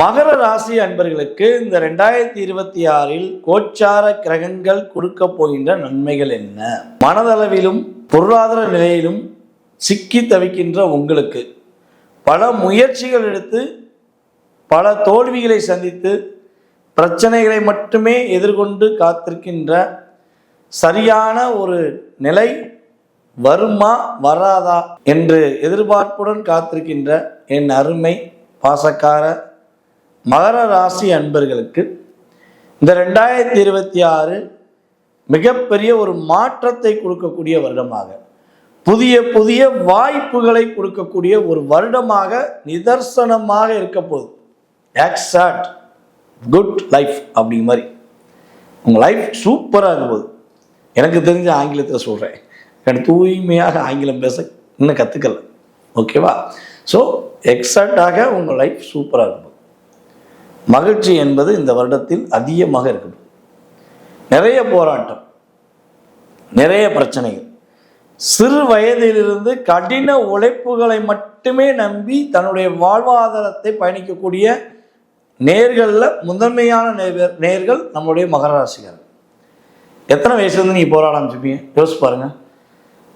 மகர ராசி அன்பர்களுக்கு இந்த ரெண்டாயிரத்தி இருபத்தி ஆறில் கோச்சார கிரகங்கள் கொடுக்க போகின்ற நன்மைகள் என்ன? மனதளவிலும் பொருளாதார நிலையிலும் சிக்கி தவிக்கின்ற உங்களுக்கு. பல முயற்சிகள் எடுத்து பல தோல்விகளை சந்தித்து பிரச்சனைகளை மட்டுமே எதிர்கொண்டு காத்திருக்கின்ற சரியான ஒரு நிலை வருமா வராதா என்று எதிர்பார்ப்புடன் காத்திருக்கின்ற என் அருமை பாசக்கார மகர ராசி அன்பர்களுக்கு இந்த ரெண்டாயிரத்தி இருபத்தி ஆறு மிகப்பெரிய ஒரு மாற்றத்தை கொடுக்கக்கூடிய வருடமாக புதிய புதிய வாய்ப்புகளை கொடுக்கக்கூடிய ஒரு வருடமாக நிதர்சனமாக இருக்க போகுது. எக்ஸாக்ட் குட் லைஃப் அப்படிங்கிற மாதிரி. உங்கள் லைஃப் சூப்பராக இருக்க போகுது. எனக்கு தெரிஞ்ச ஆங்கிலத்தில் சொல்கிறேன் எனக்கு தூய்மையாக ஆங்கிலம் பேச இன்னும் கற்றுக்கல ஓகேவா ஸோ எக்ஸாக்டாக உங்கள் லைஃப் சூப்பராக இருக்கும் மகிழ்ச்சி என்பது இந்த வருடத்தில் அதிகமாக இருக்குது. நிறைய போராட்டம் நிறைய பிரச்சனைகள். சிறு வயதிலிருந்து கடின உழைப்புகளை மட்டுமே நம்பி தன்னுடைய வாழ்வாதாரத்தை பயணிக்கக்கூடிய நேர்களில் முதன்மையான நேர் நேர்கள் நம்முடைய மகர எத்தனை வயசுலேருந்து நீங்கள் போராட ஆரம்பிச்சுப்பீங்க யோசிச்சு பாருங்கள்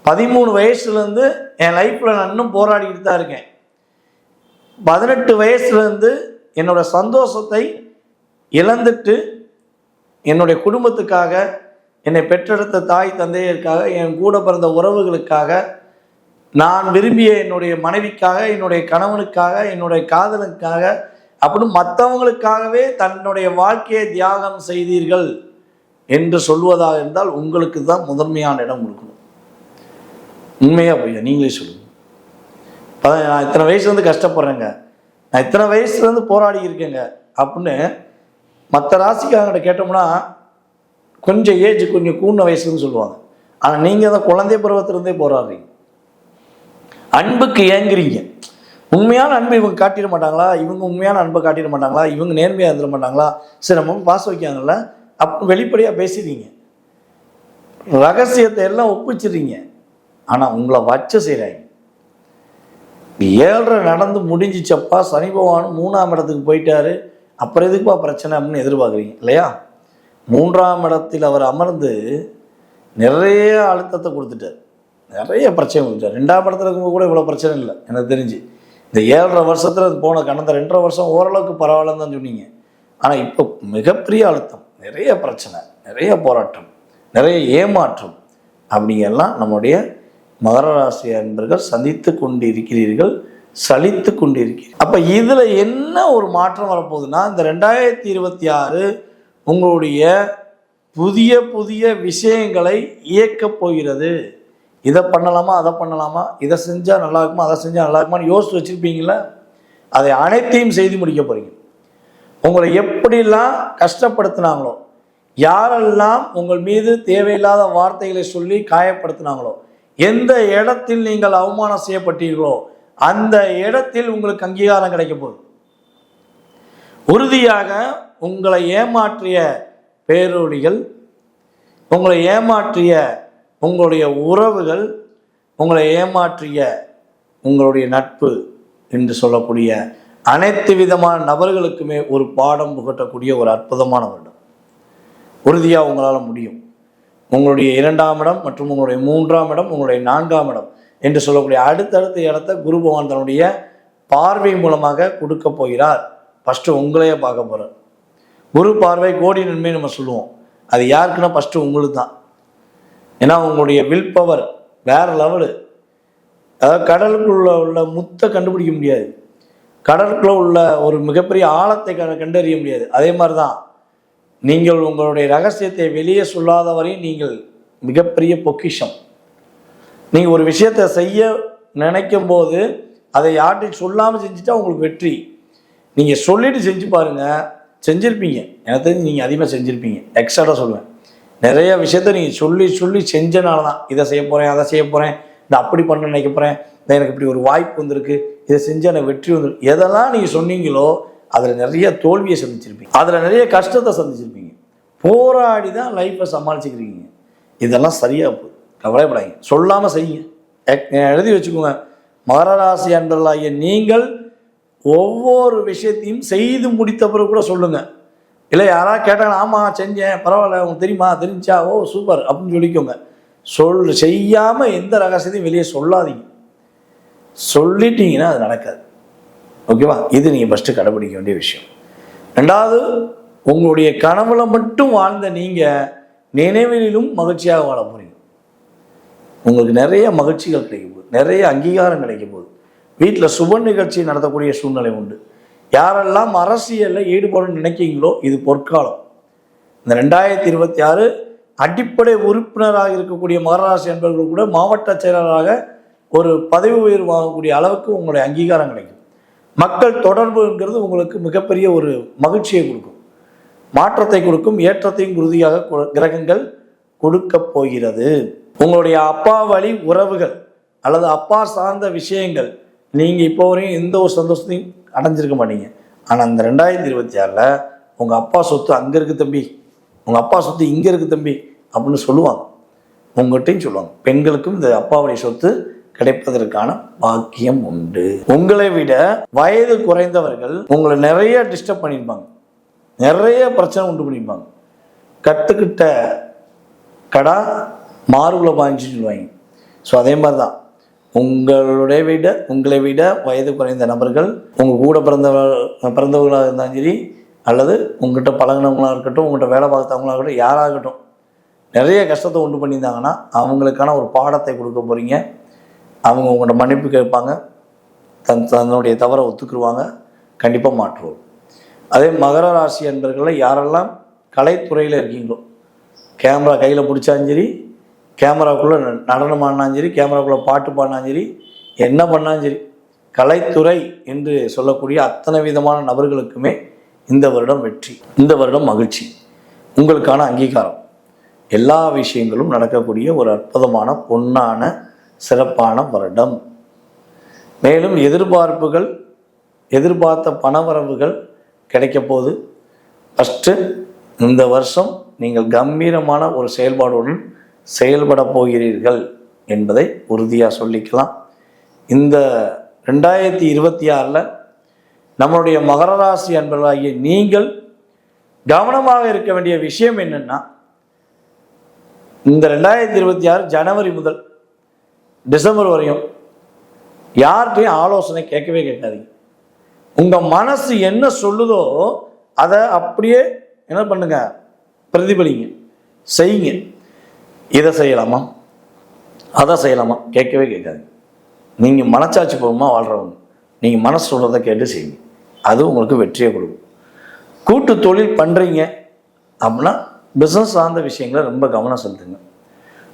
பதிமூணு வயசுலேருந்து என் லைஃப்பில் நான் இன்னும் போராடிக்கிட்டு தான் இருக்கேன். பதினெட்டு வயசுலேருந்து என்னோட சந்தோஷத்தை இழந்துட்டு என்னுடைய குடும்பத்துக்காக என்னை பெற்றெடுத்த தாய் தந்தையருக்காக என் கூட பிறந்த உறவுகளுக்காக நான் விரும்பிய என்னுடைய மனைவிக்காக என்னுடைய கணவனுக்காக என்னுடைய காதலுக்காக அப்படின்னு மற்றவங்களுக்காகவே தன்னுடைய வாழ்க்கையை தியாகம் செய்தீர்கள் என்று சொல்வதாக இருந்தால் உங்களுக்கு தான் முதன்மையான இடம் கொடுக்கணும். உண்மையாக பொய்யா? நீங்களே சொல்லுங்க. நான் இத்தனை வயசுலேருந்து கஷ்டப்படுறேங்க. நான் இத்தனை வயசுலேருந்து போராடி இருக்கேங்க. அப்படின்னு மற்ற ராசிக்காரங்கிட்ட கேட்டோம்னா கொஞ்சம் ஏஜ் கொஞ்சம் கூண்ண வயசுன்னு சொல்லுவாங்க. ஆனால் நீங்கள் தான் குழந்தை பருவத்திலேருந்தே போராடுறீங்க. அன்புக்கு ஏங்குறீங்க. உண்மையான அன்பு இவங்க காட்டிட மாட்டாங்களா? இவங்க உண்மையான அன்பை காட்டிட மாட்டாங்களா? இவங்க நேர்மையாக இருந்துட மாட்டாங்களா? சரி நம்ம பாச வைக்காங்கல்ல அப்போ வெளிப்படையாக பேசிடுறீங்க. ரகசியத்தை எல்லாம் ஒப்பிச்சிடுறீங்க. ஆனால் உங்களை வச்ச செய்கிறாங்க ஏழரை நடந்து முடிஞ்சிச்சப்பா சனி பகவான் மூணாம் இடத்துக்கு போயிட்டாரு. அப்புறம் எதுக்குப்பா பிரச்சனை அப்படின்னு எதிர்பார்க்குறீங்க? இல்லையா? மூன்றாம் இடத்தில் அவர் அமர்ந்து நிறைய அழுத்தத்தை கொடுத்துட்டார். நிறைய பிரச்சனை கொடுத்தார் ரெண்டாம் இடத்துல இருக்கும்போது கூட இவ்வளோ பிரச்சனை இல்லை எனக்கு தெரிஞ்சு. இந்த ஏழரை வருஷத்தில் போன கடந்த ரெண்டரை வருஷம் ஓரளவுக்கு பரவாயில்லன்னு தான் சொன்னீங்க. ஆனால் இப்போ மிகப்பெரிய அழுத்தம் நிறைய பிரச்சனை நிறைய போராட்டம் நிறைய ஏமாற்றம் அப்படிங்கெல்லாம் நம்முடைய மகர ராசி அன்பர்கள் சந்தித்து கொண்டு இருக்கிறீர்கள் சலித்து கொண்டு இருக்கிறீர்கள் அப்போ இதில் என்ன ஒரு மாற்றம் வரப்போகுதுன்னா இந்த ரெண்டாயிரத்தி இருபத்தி ஆறு உங்களுடைய புதிய புதிய விஷயங்களை இயக்கப் போகிறது. இதை பண்ணலாமா அதை பண்ணலாமா இதை செஞ்சால் நல்லா இருக்குமா அதை செஞ்சால் நல்லா இருக்குமான்னு யோசிச்சு வச்சுருப்பீங்களா அதை அனைத்தையும் செய்து முடிக்க போகிறீங்க உங்களை எப்படிலாம் கஷ்டப்படுத்தினாங்களோ யாரெல்லாம் உங்கள் மீது தேவையில்லாத வார்த்தைகளை சொல்லி காயப்படுத்தினாங்களோ எந்த இடத்தில் நீங்கள் அவமானம் செய்யப்பட்டீர்களோ அந்த இடத்தில் உங்களுக்கு அங்கீகாரம் கிடைக்க போகுது. உறுதியாக உங்களை ஏமாற்றிய பேரொழிகள் உங்களை ஏமாற்றிய உங்களுடைய உறவுகள் உங்களை ஏமாற்றிய உங்களுடைய நட்பு என்று சொல்லக்கூடிய அனைத்து விதமான நபர்களுக்குமே ஒரு பாடம் புகட்டக்கூடிய ஒரு அற்புதமான வருடம். உறுதியாக உங்களால் முடியும். உங்களுடைய இரண்டாம் இடம் மற்றும் உங்களுடைய மூன்றாம் இடம் உங்களுடைய நான்காம் இடம் என்று சொல்லக்கூடிய அடுத்தடுத்த இடத்த குரு பகவான் தன்னுடைய பார்வை மூலமாக கொடுக்க போகிறார். ஃபஸ்ட்டு உங்களையே பார்க்க போகிறார் குரு பார்வை கோடி நன்மை நம்ம சொல்லுவோம். அது யாருக்குன்னா ஃபஸ்ட்டு உங்களுக்கு தான் ஏன்னா உங்களுடைய வில் பவர் வேறு லெவலு அதாவது கடலுக்குள்ள உள்ள முத்தை கண்டுபிடிக்க முடியாது. கடலுக்குள்ளே உள்ள ஒரு மிகப்பெரிய ஆழத்தை க- கண்டறிய முடியாது. அதே மாதிரி தான் நீங்கள் உங்களுடைய ரகசியத்தை வெளியே சொல்லாத வரையும் நீங்கள் மிகப்பெரிய பொக்கிஷம். நீங்கள் ஒரு விஷயத்தை செய்ய நினைக்கும் போது அதை யார்கிட்டையும் சொல்லாமல் செஞ்சுட்டா உங்களுக்கு வெற்றி. நீங்கள் சொல்லிட்டு செஞ்சு பாருங்கள் செஞ்சுருப்பீங்க. எனக்கு தெரிஞ்சு நீங்கள் அதிகமாக செஞ்சுருப்பீங்க. எக்ஸ்ட்ராடாக சொல்லுவேன். நிறைய விஷயத்த நீங்கள் சொல்லி சொல்லி செஞ்சனால தான் இதை செய்ய போகிறேன் அதை செய்ய போகிறேன் இந்த அப்படி பண்ண நினைக்க போகிறேன் இந்த எனக்கு இப்படி ஒரு வாய்ப்பு வந்திருக்கு. இதை செஞ்சு எனக்கு வெற்றி வந்துருக்கு எதெல்லாம் நீங்கள் சொன்னீங்களோ அதில் நிறைய தோல்வியை சந்திச்சிருப்பீங்க. அதில் நிறைய கஷ்டத்தை சந்திச்சிருப்பீங்க. போராடி தான் லைஃப்பை சமாளிச்சுக்கிறீங்க இதெல்லாம் சரியாக போகுது. கவலைப்படாதீங்க. சொல்லாமல் செய்யுங்க. எக்- எழுதி வச்சுக்கோங்க. மகராசி அன்றலாகிய நீங்கள் ஒவ்வொரு விஷயத்தையும் செய்து முடித்த பிறகு கூட சொல்லுங்கள் இல்லை யாராவது கேட்டாங்க ஆமாம் செஞ்சேன். பரவாயில்ல. உங்களுக்கு தெரியுமா? தெரிஞ்சா ஓ சூப்பர் அப்படின்னு சொல்லிக்கோங்க. சொல் செய்யாமல் எந்த ரகசியத்தையும் வெளியே சொல்லாதீங்க. சொல்லிட்டீங்கன்னா அது நடக்காது. ஓகேவா இது நீங்கள் ஃபஸ்ட்டு கடைபிடிக்க வேண்டிய விஷயம். ரெண்டாவது உங்களுடைய கனவுல மட்டும் வாழ்ந்த நீங்கள் நினைவிலும் மகிழ்ச்சியாக வாழ போறீங்க. உங்களுக்கு நிறைய மகிழ்ச்சிகள் கிடைக்க போகுது. நிறைய அங்கீகாரம் கிடைக்க போகுது. வீட்டில் சுப நிகழ்ச்சி நடத்தக்கூடிய சூழ்நிலை உண்டு. யாரெல்லாம் அரசியலில் ஈடுபடணும்னு நினைக்கிறீங்களோ இது பொற்காலம். இந்த ரெண்டாயிரத்தி இருபத்தி ஆறு அடிப்படை உறுப்பினராக இருக்கக்கூடிய மகராசி என்பவர்கள் கூட மாவட்ட செயலராக ஒரு பதவி உயர்வு வாங்கக்கூடிய அளவுக்கு உங்களுடைய அங்கீகாரம் கிடைக்கும். மக்கள் தொடர்புங்கிறது உங்களுக்கு மிகப்பெரிய ஒரு மகிழ்ச்சியை கொடுக்கும். மாற்றத்தை கொடுக்கும் ஏற்றத்தையும் உறுதியாக கு- கிரகங்கள் கொடுக்க போகிறது. உங்களுடைய அப்பா வழி உறவுகள் அல்லது அப்பா சார்ந்த விஷயங்கள் நீங்கள் இப்போ வரையும் எந்த ஒரு சந்தோஷத்தையும் அடைஞ்சிருக்க மாட்டீங்க. ஆனால் அந்த ரெண்டாயிரத்தி இருபத்தி ஆறில் உங்கள் அப்பா சொத்து அங்கே இருக்குது தம்பி உங்கள் அப்பா சொத்து இங்கே இருக்குது தம்பி அப்படின்னு சொல்லுவாங்க. உங்கள்கிட்டையும் சொல்லுவாங்க. பெண்களுக்கும் இந்த அப்பாவுடைய சொத்து கிடைப்பதற்கான பாக்கியம் உண்டு. உங்களை விட வயது குறைந்தவர்கள் உங்களை நிறைய டிஸ்டர்ப் பண்ணியிருப்பாங்க நிறைய பிரச்சனை உண்டு பண்ணியிருப்பாங்க கற்றுக்கிட்ட கடா மார்புல பாய்ஞ்சுன்னு சொல்லுவாங்க. ஸோ அதே மாதிரி தான் உங்களுடைய விட உங்களை விட வயது குறைந்த நபர்கள் உங்கள் கூட பிறந்தவர் பிறந்தவர்களாக இருந்தாலும் சரி அல்லது உங்ககிட்ட பழகினவங்களாக இருக்கட்டும் உங்கள்கிட்ட வேலை பார்த்தவங்களாக இருக்கட்டும் யாராகட்டும் நிறைய கஷ்டத்தை உண்டு பண்ணியிருந்தாங்கன்னா அவங்களுக்கான ஒரு பாடத்தை கொடுக்க போகிறீங்க அவங்க உங்கள்கிட்ட மன்னிப்பு கேட்பாங்க. தன் தன்னுடைய தவறை ஒத்துக்குருவாங்க. கண்டிப்பாக மாற்றுவோம். அதே மகர ராசி என்பர்களில் யாரெல்லாம் கலைத்துறையில் இருக்கீங்களோ கேமரா கையில் பிடிச்சாலும் சரி கேமராக்குள்ளே நடனம் ஆடினாலும் சரி கேமராக்குள்ளே பாட்டு பாடினாலும் சரி என்ன பண்ணாலும் சரி கலைத்துறை என்று சொல்லக்கூடிய அத்தனை விதமான நபர்களுக்குமே இந்த வருடம் வெற்றி இந்த வருடம் மகிழ்ச்சி. உங்களுக்கான அங்கீகாரம். எல்லா விஷயங்களும் நடக்கக்கூடிய ஒரு அற்புதமான பொன்னான சிறப்பான வருடம். மேலும் எதிர்பார்ப்புகள் எதிர்பார்த்த பணவரவுகள் கிடைக்க போது ஃபஸ்ட்டு இந்த வருஷம் நீங்கள் கம்பீரமான ஒரு செயல்பாடுடன் செயல்பட போகிறீர்கள் என்பதை உறுதியாக சொல்லிக்கலாம். இந்த ரெண்டாயிரத்தி இருபத்தி ஆறில் நம்மளுடைய மகர ராசி அன்பர்களாகிய நீங்கள் கவனமாக இருக்க வேண்டிய விஷயம் என்னன்னா இந்த ரெண்டாயிரத்தி இருபத்தி ஆறு ஜனவரி முதல் டிசம்பர் வரையும் யார்கிட்டையும் ஆலோசனை கேட்கவே கேட்காதீங்க. உங்கள் மனசு என்ன சொல்லுதோ அதை அப்படியே என்ன பண்ணுங்க? பிரதிபலிங்க. செய்யுங்க. இதை செய்யலாமா? அதை செய்யலாமா? கேட்கவே கேட்காதீங்க. நீங்கள் மனச்சாட்சி பூர்வமாக வாழ்கிறவங்க நீங்கள் மனசு சொல்கிறத கேட்டு செய்யுங்க. அது உங்களுக்கு வெற்றியை கொடுக்கும். கூட்டு தொழில் பண்ணுறீங்க அப்படின்னா பிஸ்னஸ் சார்ந்த விஷயங்களை ரொம்ப கவனம் செலுத்துங்க.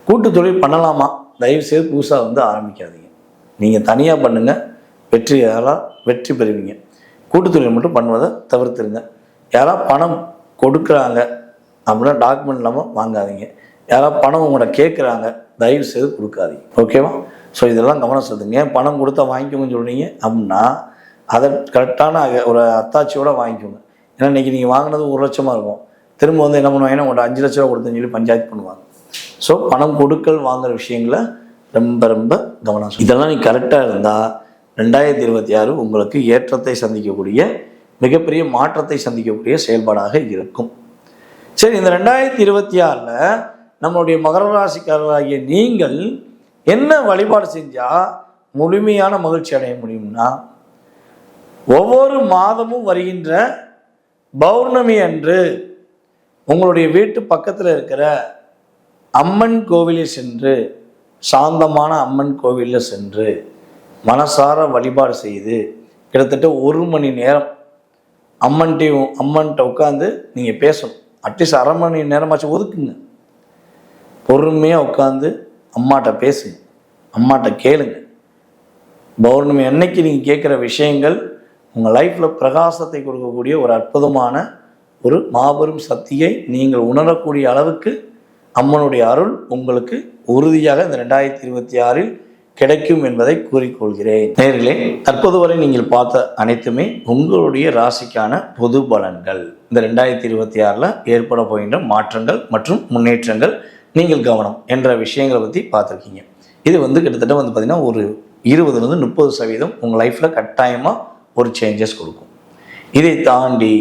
கூட்டு தொழில் பண்ணலாமா? தயவு செய்து புதுசாக வந்து ஆரம்பிக்காதீங்க. நீங்கள் தனியாக பண்ணுங்கள் வெற்றியாளா வெற்றி பெறுவீங்க. கூட்டுத்தொழில் மட்டும் பண்ணுவதை தவிர்த்துருங்க. யாராவது பணம் கொடுக்குறாங்க அப்படின்னா டாக்குமெண்ட் இல்லாமல் வாங்காதீங்க. யாராவது பணம் உங்கள்கிட்ட கேட்குறாங்க தயவு செய்து கொடுக்காதீங்க ஓகேவா ஸோ இதெல்லாம் கவனம் செலுத்துங்க. பணம் கொடுத்தா வாங்கிக்கோங்கன்னு சொல்கிறீங்க அப்படின்னா அதை கரெக்டான ஒரு அத்தாட்சியோடு வாங்கிக்கோங்க. ஏன்னா இன்றைக்கி நீங்கள் வாங்கினது ஒரு லட்சமாக இருக்கும். திரும்ப வந்து என்ன பண்ணுவாங்கன்னா உங்கள்கிட்ட அஞ்சு லட்ச ரூபா சொல்லி பஞ்சாயத்து பண்ணுவாங்க. ஸோ பணம் கொடுக்கல் வாங்குற விஷயங்களை ரொம்ப ரொம்ப கவனம் இதெல்லாம் நீ கரெக்டாக இருந்தால் ரெண்டாயிரத்தி இருபத்தி ஆறு உங்களுக்கு ஏற்றத்தை சந்திக்கக்கூடிய மிகப்பெரிய மாற்றத்தை சந்திக்கக்கூடிய செயல்பாடாக இருக்கும். சரி இந்த ரெண்டாயிரத்தி இருபத்தி ஆறில் நம்மளுடைய மகர ராசிக்காரர்களாகிய நீங்கள் என்ன வழிபாடு செஞ்சால் முழுமையான மகிழ்ச்சி அடைய முடியும்னா ஒவ்வொரு மாதமும் வருகின்ற பௌர்ணமி அன்று உங்களுடைய வீட்டு பக்கத்தில் இருக்கிற அம்மன் கோவிலில் சென்று சாந்தமான அம்மன் கோவிலில் சென்று மனசார வழிபாடு செய்து கிட்டத்தட்ட ஒரு மணி நேரம் அம்மன்ட்டையும் அம்மன்கிட்ட உட்காந்து நீங்கள் பேசணும். அட்லீஸ்ட் அரை மணி நேரமாச்சும் ஒதுக்குங்க. பொறுமையாக உட்காந்து அம்மாட்ட பேசுங்க. அம்மாட்ட கேளுங்க. பௌர்ணமி அன்னைக்கு நீங்கள் கேட்குற விஷயங்கள் உங்கள் லைஃப்பில் பிரகாசத்தை கொடுக்கக்கூடிய ஒரு அற்புதமான ஒரு மாபெரும் சக்தியை நீங்கள் உணரக்கூடிய அளவுக்கு அம்மனுடைய அருள் உங்களுக்கு உறுதியாக இந்த ரெண்டாயிரத்தி இருபத்தி ஆறில் கிடைக்கும் என்பதை கூறிக்கொள்கிறேன். நேர்களே தற்போது வரை நீங்கள் பார்த்த அனைத்துமே உங்களுடைய ராசிக்கான பொது பலன்கள். இந்த ரெண்டாயிரத்தி இருபத்தி ஆறில் ஏற்பட போகின்ற மாற்றங்கள் மற்றும் முன்னேற்றங்கள் நீங்கள் கவனம் என்ற விஷயங்களை பற்றி பார்த்துருக்கீங்க. இது வந்து கிட்டத்தட்ட வந்து பார்த்திங்கன்னா ஒரு இருபதுலேருந்து முப்பது சதவீதம் உங்கள் லைஃப்பில் கட்டாயமாக ஒரு சேஞ்சஸ் கொடுக்கும். இதை தாண்டி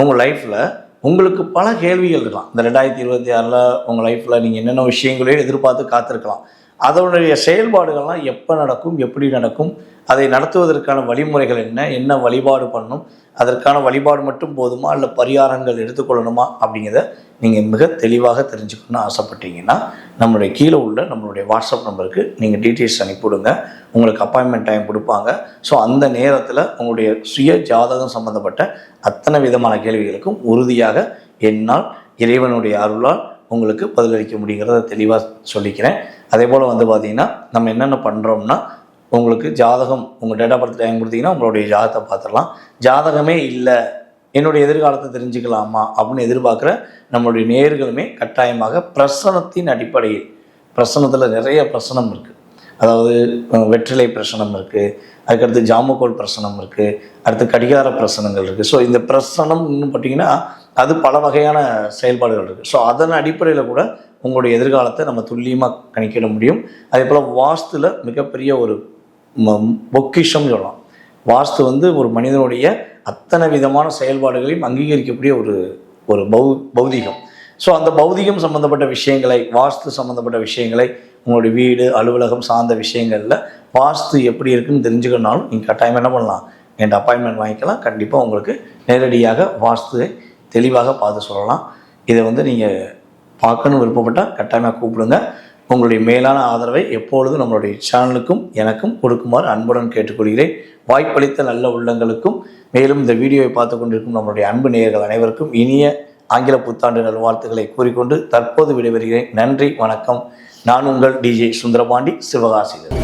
உங்கள் லைஃப்பில் உங்களுக்கு பல கேள்விகள் இருக்கலாம். இந்த ரெண்டாயிரத்தி இருபத்தி ஆறில் உங்கள் லைஃப்பில் நீங்கள் என்னென்ன விஷயங்களையும் எதிர்பார்த்து காத்திருக்கலாம். அதனுடைய செயல்பாடுகள்லாம் எப்போ நடக்கும் எப்படி நடக்கும் அதை நடத்துவதற்கான வழிமுறைகள் என்ன என்ன வழிபாடு பண்ணணும் அதற்கான வழிபாடு மட்டும் போதுமா இல்லை பரிகாரங்கள் எடுத்துக்கொள்ளணுமா அப்படிங்கிறத நீங்கள் மிக தெளிவாக தெரிஞ்சுக்கணும்னு ஆசைப்பட்டீங்கன்னா நம்மளுடைய கீழே உள்ள நம்மளுடைய வாட்ஸ்அப் நம்பருக்கு நீங்கள் டீட்டெயில்ஸ் அனுப்பிவிடுங்க. உங்களுக்கு அப்பாயின்மெண்ட் டைம் கொடுப்பாங்க. ஸோ அந்த நேரத்தில் உங்களுடைய சுய ஜாதகம் சம்மந்தப்பட்ட அத்தனை விதமான கேள்விகளுக்கும் உறுதியாக என்னால் இறைவனுடைய அருளால் உங்களுக்கு பதிலளிக்க முடிகிறத தெளிவாக சொல்லிக்கிறேன். அதே போல் வந்து பார்த்திங்கன்னா நம்ம என்னென்ன பண்ணுறோம்னா உங்களுக்கு ஜாதகம் உங்கள் டேட் ஆஃப் பர்த் டைம் கொடுத்தீங்கன்னா உங்களுடைய ஜாதகத்தை பார்த்துடலாம். ஜாதகமே இல்லை. என்னுடைய எதிர்காலத்தை தெரிஞ்சுக்கலாமா? அப்படின்னு எதிர்பார்க்குற நம்மளுடைய நேர்களுமே கட்டாயமாக பிரசனத்தின் அடிப்படையில் பிரசனத்தில் நிறைய பிரசனம் இருக்குது அதாவது வெற்றிலை பிரசனம் இருக்குது அதுக்கடுத்து ஜாமக்கோல் பிரசனம் இருக்குது அடுத்து கடிகார பிரசனங்கள் இருக்குது ஸோ இந்த பிரசனம் இன்னும் பார்த்தீங்கன்னா அது பல வகையான செயல்பாடுகள் இருக்குது ஸோ அதன் அடிப்படையில் கூட உங்களுடைய எதிர்காலத்தை நம்ம துல்லியமாக கணிக்கிட முடியும். அதே போல் வாஸ்துல மிகப்பெரிய ஒரு பொக்கிஷம் சொல்லலாம். வாஸ்து வந்து ஒரு மனிதனுடைய அத்தனை விதமான செயல்பாடுகளையும் அங்கீகரிக்கக்கூடிய ஒரு ஒரு பௌ பௌதிகம். ஸோ அந்த பௌதிகம் சம்மந்தப்பட்ட விஷயங்களை வாஸ்து சம்மந்தப்பட்ட விஷயங்களை உங்களுடைய வீடு அலுவலகம் சார்ந்த விஷயங்களில் வாஸ்து எப்படி இருக்குன்னு தெரிஞ்சுக்கணுன்னாலும் நீங்கள் கட்டாயம் என்ன பண்ணலாம்? என்கிட்ட அப்பாயின்மெண்ட் வாங்கிக்கலாம். கண்டிப்பாக உங்களுக்கு நேரடியாக வாஸ்துவை தெளிவாக பார்த்து சொல்லலாம். இதை வந்து நீங்கள் பார்க்கணும் விருப்பப்பட்டால் கட்டாயமாக கூப்பிடுங்க. உங்களுடைய மேலான ஆதரவை எப்பொழுதும் நம்மளுடைய சேனலுக்கும் எனக்கும் கொடுக்குமாறு அன்புடன் கேட்டுக்கொள்கிறேன். வாய்ப்பளித்த நல்ல உள்ளங்களுக்கும் மேலும் இந்த வீடியோவை பார்த்து கொண்டிருக்கும் நம்மளுடைய அன்பு நேயர்கள் அனைவருக்கும் இனிய ஆங்கில புத்தாண்டு நல்வாழ்த்துக்களை கூறிக்கொண்டு தற்போது விடைபெறுகிறேன். நன்றி வணக்கம். நான் உங்கள் டிஜே சுந்தரபாண்டி சிவகாசிகர்